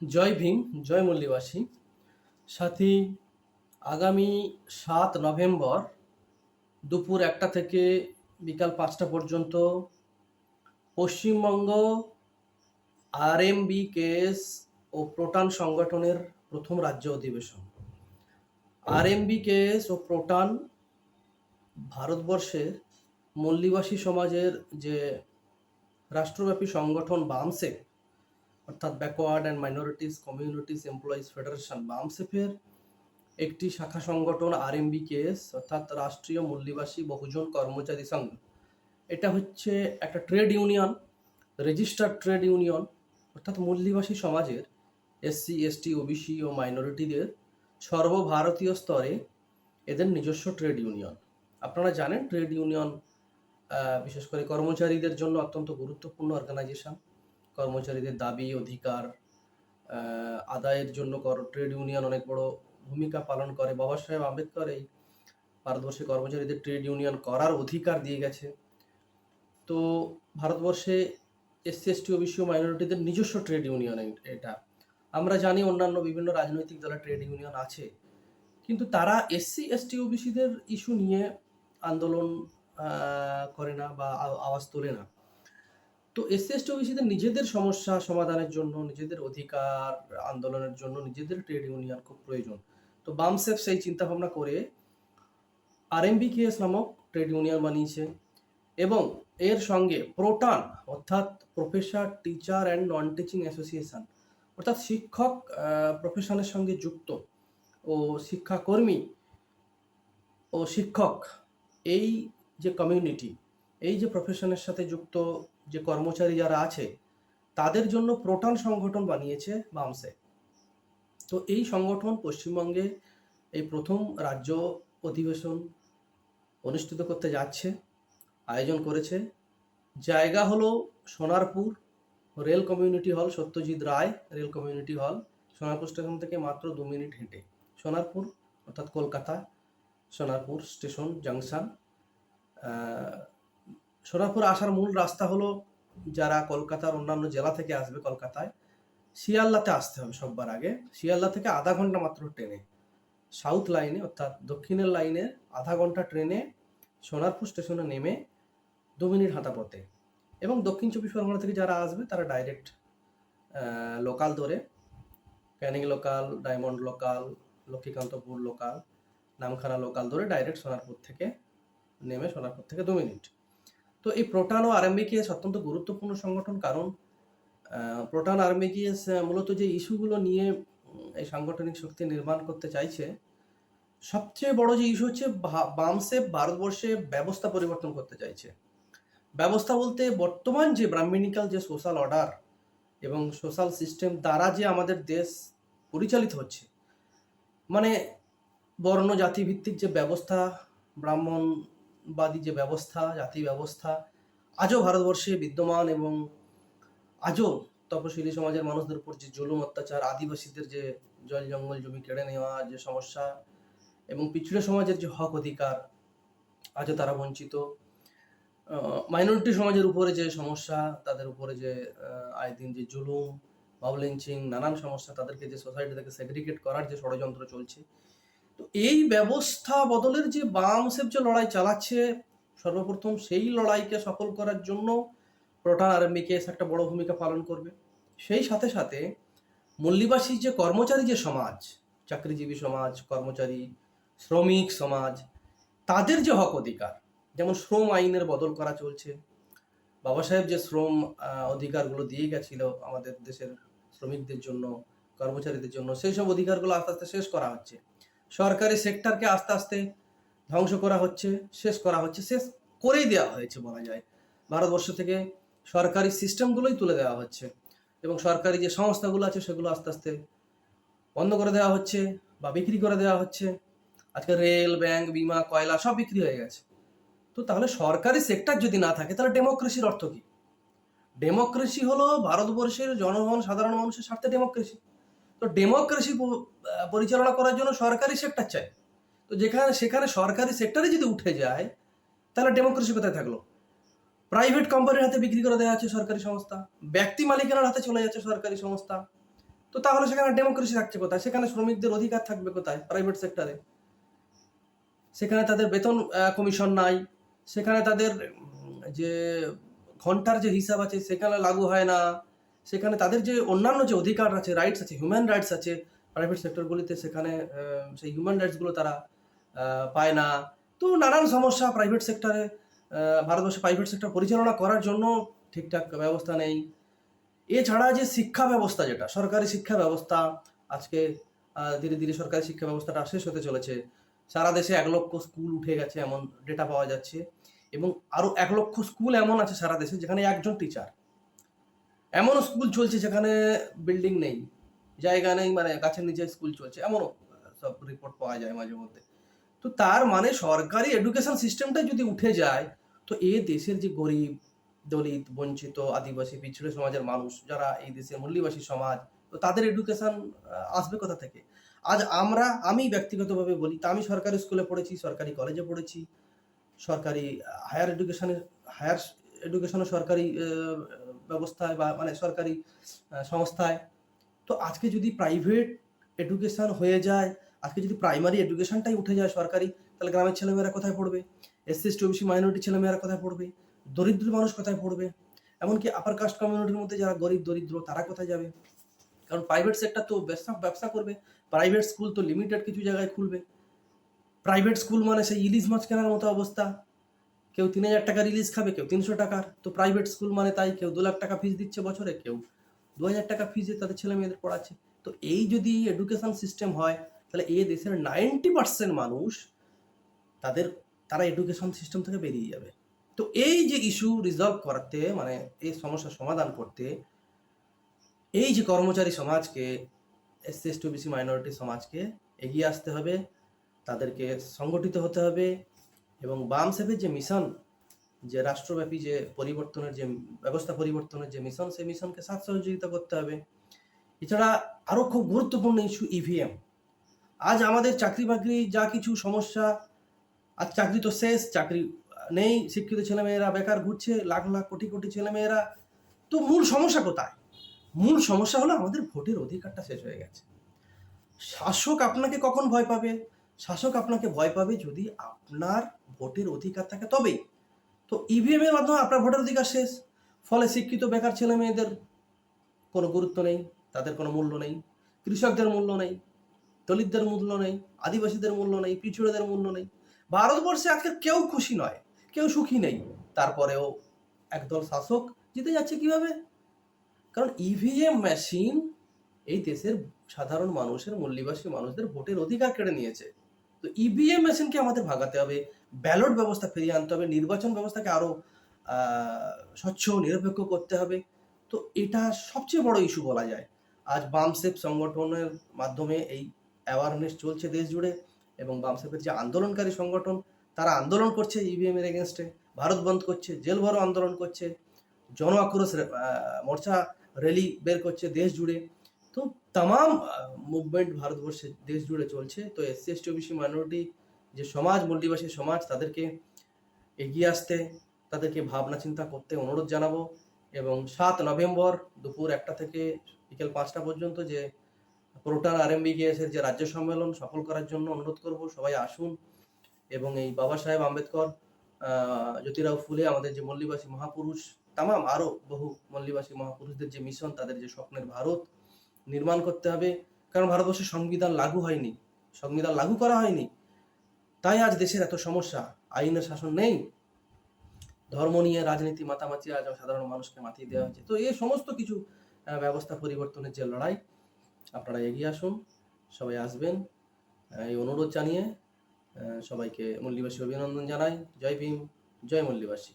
জয় ভীম, জয় মল্লিবাসী। সাথী, আগামী সাত নভেম্বর দুপুর একটা থেকে বিকাল পাঁচটা পর্যন্ত পশ্চিমবঙ্গ আরএমবি কেএস ও প্রোটান সংগঠনের প্রথম রাজ্য অধিবেশন। আরএমবি কেএস ও প্রোটান ভারতবর্ষের মল্লিবাসী সমাজের যে রাষ্ট্রব্যাপী সংগঠন বামসেক অর্থাৎ backward and minorities communities employees federation বামসেফের একটি শাখা সংগঠন আরএমবিকেএস অর্থাৎ রাষ্ট্রীয় মূল্যবাসী বহুজন কর্মচারী সংঘ। এটা হচ্ছে একটা trade union registered trade union অর্থাৎ মূল্যবাসী সমাজের এসসি এসটি ওবিসি ও মাইনরিটিদের সর্বভারতীয় স্তরে এদের নিজস্ব ট্রেড ইউনিয়ন আপনারা জানেন ট্রেড ইউনিয়ন বিশেষ করে কর্মচারীদের জন্য অত্যন্ত গুরুত্বপূর্ণ অর্গানাইজেশন কর্মচারীদের দাবি, অধিকার আদায়ের জন্য ট্রেড ইউনিয়ন অনেক বড় ভূমিকা পালন করে। বাবা সাহেব আম্বেদকর এই ভারতবর্ষে কর্মচারীদের ট্রেড ইউনিয়ন করার অধিকার দিয়ে গেছে। তো ভারতবর্ষে এসসি এসটি ওবিসি ও মাইনরিটিদের নিজস্ব ট্রেড ইউনিয়ন এটা। আমরা জানি অন্যান্য বিভিন্ন রাজনৈতিক দলের ট্রেড ইউনিয়ন আছে, কিন্তু তারা এসসি এসটি ওবিসিদের ইস্যু নিয়ে আন্দোলন করে না বা আওয়াজ তোলে না। তো এসসি এসটি ওবিসিদের নিজেদের সমস্যা সমাধানের জন্য, নিজেদের অধিকার আন্দোলনের জন্য নিজেদের ট্রেড ইউনিয়ন খুব প্রয়োজন। তো বামসেফ সেই চিন্তা ভাবনা করে আরএমবিকেএস নামক ট্রেড ইউনিয়ন বানিয়েছে এবং এর সঙ্গে প্রোটান অর্থাৎ professor teacher and non teaching association অর্থাৎ শিক্ষক প্রফেশনের সঙ্গে যুক্ত ও শিক্ষাকর্মী ও শিক্ষক এই যে কমিউনিটি এই যে প্রফেশনের সাথে যুক্ত যে কর্মচারী যারা আছে, তাদের জন্য প্রোটান সংগঠন বানিয়েছে বামসে। তো এই সংগঠন পশ্চিমবঙ্গে এই প্রথম রাজ্য অধিবেশন অনুষ্ঠিত করতে যাচ্ছে, আয়োজন করেছে। জায়গা হলো Sonarpur rail community hall, Satyajit Ray rail community hall. Sonarpur station থেকে মাত্র দু মিনিট হেঁটে। সোনারপুর, অর্থাৎ Kolkata, Sonarpur station, junction ah, Sonarpur আসার মূল রাস্তা হলো যারা কলকাতার অন্যান্য জেলা থেকে আসবে কলকাতায় শিয়ালদাতে আসতে হবে সববার আগে। শিয়ালদা থেকে আধা ঘণ্টা মাত্র ট্রেনে। সাউথ লাইনে অর্থাৎ দক্ষিণের লাইনে আধা ঘণ্টা ট্রেনে সোনারপুর স্টেশনে নেমে দু মিনিট হাঁটা পথে। এবং দক্ষিণ চব্বিশ পরগনা থেকে যারা আসবে তারা ডাইরেক্ট লোকাল ধরে। Canning local Diamond local Lakshmikantapur local Namkhana local ধরে ডাইরেক্ট সোনারপুর থেকে নেমে সোনারপুর থেকে দু মিনিট। তো এই প্রোটান ও আরএমবিকেএস অত্যন্ত গুরুত্বপূর্ণ সংগঠন কারণ প্রোটান আরএমবিকেএস মূলত যে ইস্যুগুলো নিয়ে এই সাংগঠনিক শক্তি নির্মাণ করতে চাইছে, সবচেয়ে বড় যে ইস্যু হচ্ছে বামসে ভারতবর্ষে ব্যবস্থা পরিবর্তন করতে চাইছে। ব্যবস্থা বলতে বর্তমান যে ব্রাহ্মণিকাল যে সোশ্যাল অর্ডার এবং সোশ্যাল সিস্টেম দ্বারা যে আমাদের দেশ পরিচালিত হচ্ছে মানে বর্ণ জাতিভিত্তিক যে ব্যবস্থা ব্রাহ্মণবাদী যে ব্যবস্থা, জাতি ব্যবস্থা, আজও ভারতবর্ষে বিদ্যমান এবং আজও তপশিলি সমাজের মানুষদের উপর যে জুলুম, অত্যাচার, আদিবাসীদের যে জল জঙ্গল, জমি কেড়ে নেওয়া, যে সমস্যা এবং পিছড়ে সমাজের যে হক অধিকার, আজও তারা বঞ্চিত। মাইনরিটি সমাজের উপরে যে সমস্যা, তাদের উপরে যে আয় দিন যে জুলুম বাবলিঞ্চিং নানান সমস্যা, তাদেরকে যে সোসাইটি থেকে সেগ্রিগেট করার যে ষড়যন্ত্র চলছে তো এই ব্যবস্থা বদলের যে বামসেব যে লড়াই চালাচ্ছে, সর্বপ্রথম সেই লড়াইকে সফল করার জন্য প্রোটান আরএমবিকেএস একটা বড় ভূমিকা পালন করবে। সেই সাথে সাথে মল্লিবাসী যে কর্মচারী যে সমাজ, চাকরিজীবী সমাজ, কর্মচারী, শ্রমিক সমাজ, তাদের যে হক অধিকার, যেমন শ্রম আইনের বদল করা চলছে। বাবা সাহেব যে শ্রম অধিকারগুলো দিয়ে গেছিল আমাদের দেশের শ্রমিকদের জন্য, কর্মচারীদের জন্য, সেই সব অধিকারগুলো আস্তে আস্তে শেষ করা হচ্ছে। সরকারি সেক্টরকে আস্তে আস্তে ধ্বংস করা হচ্ছে, শেষ করা হচ্ছে, শেষ করেই দেওয়া হয়েছে বলা যায়। ভারতবর্ষ থেকে সরকারি সিস্টেমগুলোই তুলে দেওয়া হচ্ছে এবং সরকারি যে সংস্থাগুলো আছে সেগুলো আস্তে আস্তে বন্ধ করে দেওয়া হচ্ছে বা বিক্রি করে দেওয়া হচ্ছে। আজকে রেল, ব্যাংক, বিমা, কয়লা সব বিক্রি হয়ে গেছে। তো তাহলে সরকারি সেক্টর যদি না থাকে, তাহলে ডেমোক্রেসির অর্থ কি? ডেমোক্রেসি হলো ভারতবর্ষের জনগণ, সাধারণ মানুষের স্বার্থে ডেমোক্রেসি তো ডেমোক্রেসি পরিচালনা করার জন্য সরকারি সেক্টর চাই। তো যেখানে সেখানে সরকারি সেক্টরে যদি উঠে যায়, তাহলে ডেমোক্রেসি কোথায় থাকল? প্রাইভেট কোম্পানির হাতে বিক্রি করে দেওয়া হচ্ছে সরকারি সংস্থা, ব্যক্তি মালিকানার হাতে চলে যাচ্ছে সরকারি সংস্থা। তো তাহলে সেখানে ডেমোক্রেসি থাকছে কোথায়? সেখানে শ্রমিকদের অধিকার থাকবে কোথায় প্রাইভেট সেক্টরে সেখানে তাদের বেতন কমিশন নাই। সেখানে তাদের যে ঘণ্টার যে হিসাব আছে, সেখানে লাগু হয় না। সেখানে তাদের যে অন্যান্য যে অধিকার আছে রাইটস আছে হিউম্যান রাইটস আছে প্রাইভেট সেক্টরগুলিতে সেখানে সেই হিউম্যান রাইটসগুলো তারা পায় না। তো নানান সমস্যা প্রাইভেট সেক্টরে ভারতবর্ষে প্রাইভেট সেক্টর পরিচালনা করার জন্য ঠিকঠাক ব্যবস্থা নেই। এছাড়া যে শিক্ষা ব্যবস্থা যেটা, সরকারি শিক্ষা ব্যবস্থা, আজকে ধীরে ধীরে সরকারি শিক্ষা ব্যবস্থাটা শেষ হতে চলেছে। সারা দেশে এক লক্ষ স্কুল উঠে গেছে, এমন ডেটা পাওয়া যাচ্ছে। এবং আরও এক লক্ষ স্কুল এমন আছে সারা দেশে, যেখানে একজন টিচার এমন স্কুল চলছে যেখানে বিল্ডিং নেই, জায়গা নেই মানে গাছের নিচে স্কুল চলছে, এমনও সব রিপোর্ট পাওয়া যায় মাঝে মধ্যে। তো তার মানে সরকারি এডুকেশন সিস্টেমটা যদি উঠে যায়, তো এ দেশের যে গরিব, দলিত, বঞ্চিত, আদিবাসী, পিছড়ে সমাজের মানুষ যারা এই দেশের মূল্যবাসী সমাজ, তো তাদের এডুকেশন আসবে কোথা থেকে? আজ আমরা, আমি ব্যক্তিগতভাবে বলি, তা আমি সরকারি স্কুলে পড়েছি, সরকারি কলেজে পড়েছি, সরকারি হায়ার এডুকেশনের হায়ার এডুকেশনও সরকারি ব্যবস্থায় বা মানে সরকারি সংস্থায়। তো আজকে যদি প্রাইভেট এডুকেশন হয়ে যায়, আজকে যদি প্রাইমারি এডুকেশনটাই উঠে যায় সরকারি, তাহলে গ্রামের ছেলেমেয়েরা কোথায় পড়বে? এসসি এসটি ওবিসি মাইনরিটি ছেলেমেয়েরা কোথায় পড়বে? দরিদ্র মানুষ কোথায় পড়বে? এমনকি আপার কাস্ট কমিউনিটির মধ্যে যারা গরিব, দরিদ্র, তারা কোথায় যাবে? কারণ প্রাইভেট সেক্টর তো ব্যবসা ব্যবসা করবে। প্রাইভেট স্কুল তো লিমিটেড কিছু জায়গায় খুলবে। প্রাইভেট স্কুল মানে সেই ইলিশ মাছ কেনার মতো অবস্থা। কেউ তিন হাজার টাকা রিলিজ খাবে, কেউ তিনশো টাকার। তো প্রাইভেট স্কুল মানে তাই, কেউ দু লাখ টাকা ফিস দিচ্ছে বছরে, কেউ দু হাজার টাকা ফিজে তাদের ছেলে মেয়েদের পড়াচ্ছে। তো এই যদি এডুকেশন সিস্টেম হয়, তাহলে এই দেশের নাইনটি পার্সেন্ট মানুষ তাদের, তারা এডুকেশন সিস্টেম থেকে বেরিয়ে যাবে। তো এই যে ইস্যু রিজলভ করতে মানে এই সমস্যার সমাধান করতে, এই যে কর্মচারী সমাজকে এসসি এসটি ওবিসি মাইনরিটি সমাজকে এগিয়ে আসতে হবে, তাদেরকে সংগঠিত হতে হবে এবং বাম সেফের যে মিশন, যে রাষ্ট্রব্যাপী যে পরিবর্তনের যে ব্যবস্থা, পরিবর্তনের যে মিশন, সেই মিশনকে সাথ সহযোগিতা করতে হবে। এছাড়া আরও খুব গুরুত্বপূর্ণ ইস্যু ইভিএম আজ আমাদের চাকরি বাকরি যা কিছু সমস্যা আজ চাকরি তো শেষ, চাকরি নেই, শিক্ষিত ছেলেমেয়েরা, বেকার ঘুরছে, লাখ লাখ কোটি কোটি ছেলেমেয়েরা। তো মূল সমস্যা কোথায়? মূল সমস্যা হলো আমাদের ভোটের অধিকারটা শেষ হয়ে গেছে। শাসক আপনাকে কখন ভয় পাবে? শাসক আপনাকে ভয় পাবে যদি আপনার ভোটের অধিকার থাকে তবেই। তো ইভিএম এর মাধ্যমে আপনার ভোটের অধিকার শেষ। ফলে শিক্ষিত বেকার ছেলে মেয়েদের কোনো গুরুত্ব নেই, তাদের কোনো মূল্য নেই। কৃষকদের মূল্য নেই, দলিতদের মূল্য নেই, আদিবাসীদের মূল্য নেই পিছড়েদের মূল্য নেই। ভারতবর্ষে আজকে কেউ খুশি নয়, কেউ সুখী নেই। তারপরেও একদল শাসক জিতে যাচ্ছে কীভাবে? কারণ ইভিএম মেশিন এই দেশের সাধারণ মানুষের, মূল্যবাসী মানুষদের ভোটের অধিকার কেড়ে নিয়েছে। তো ইভিএম মেশিনকে আমাদের ভাগাতে হবে ব্যালট ব্যবস্থা ফিরিয়ে আনতে হবে, নির্বাচন ব্যবস্থাকে আরও স্বচ্ছ, নিরপেক্ষ করতে হবে। তো এটা সবচেয়ে বড় ইস্যু বলা যায়। আজ বামসেফ সংগঠনের মাধ্যমে এই অ্যাওয়ারনেস চলছে দেশ জুড়ে এবং বামসেপের যে আন্দোলনকারী সংগঠন, তারা আন্দোলন করছে ইভিএম এর এগেনস্টে ভারত বন্ধ করছে, জেল ভরো আন্দোলন করছে, জন আক্রোশ মোর্চা র্যালি বের করছে দেশ জুড়ে। তো তাম মুভমেন্ট ভারতবর্ষে দেশ জুড়ে চলছে। তো এসসি এসটি ওবিসি মাইনরিটি যে সমাজ মল্লিবাসী সমাজ, তাদেরকে এগিয়ে আসতে, তাদেরকে ভাবনা চিন্তা করতে অনুরোধ জানাব এবং সাত নভেম্বর দুপুর একটা থেকে বিকেল পাঁচটা পর্যন্ত যে প্রোটান আর এম এর যে রাজ্য সম্মেলন সফল করার জন্য অনুরোধ করব, সবাই আসুন এবং এই বাবা সাহেব আম্বেদকর জ্যোতিরাও ফুলে, আমাদের যে মল্লিবাসী মহাপুরুষ, তামাম আরও বহু মল্লিবাসী মহাপুরুষদের যে মিশন তাদের যে স্বপ্নের ভারত নির্মাণ করতে হবে। কারণ ভারতবর্ষের সংবিধান লাগু হয়নি, সংবিধান লাগু করা হয়নি। তাই আজ দেশের এত সমস্যা আইনের শাসন নেই। ধর্ম নিয়ে রাজনীতি মাতামাতি আজ সাধারণ মানুষকে মাতিয়ে দেওয়া হয়েছে। তো এই সমস্ত কিছু ব্যবস্থা পরিবর্তনের যে লড়াই, আপনারা এগিয়ে আসুন, সবাই আসবেন। এই অনুরোধ জানিয়ে সবাইকে মল্লিবাসী অভিনন্দন জানাই। জয় ভীম, জয় মল্লিবাসী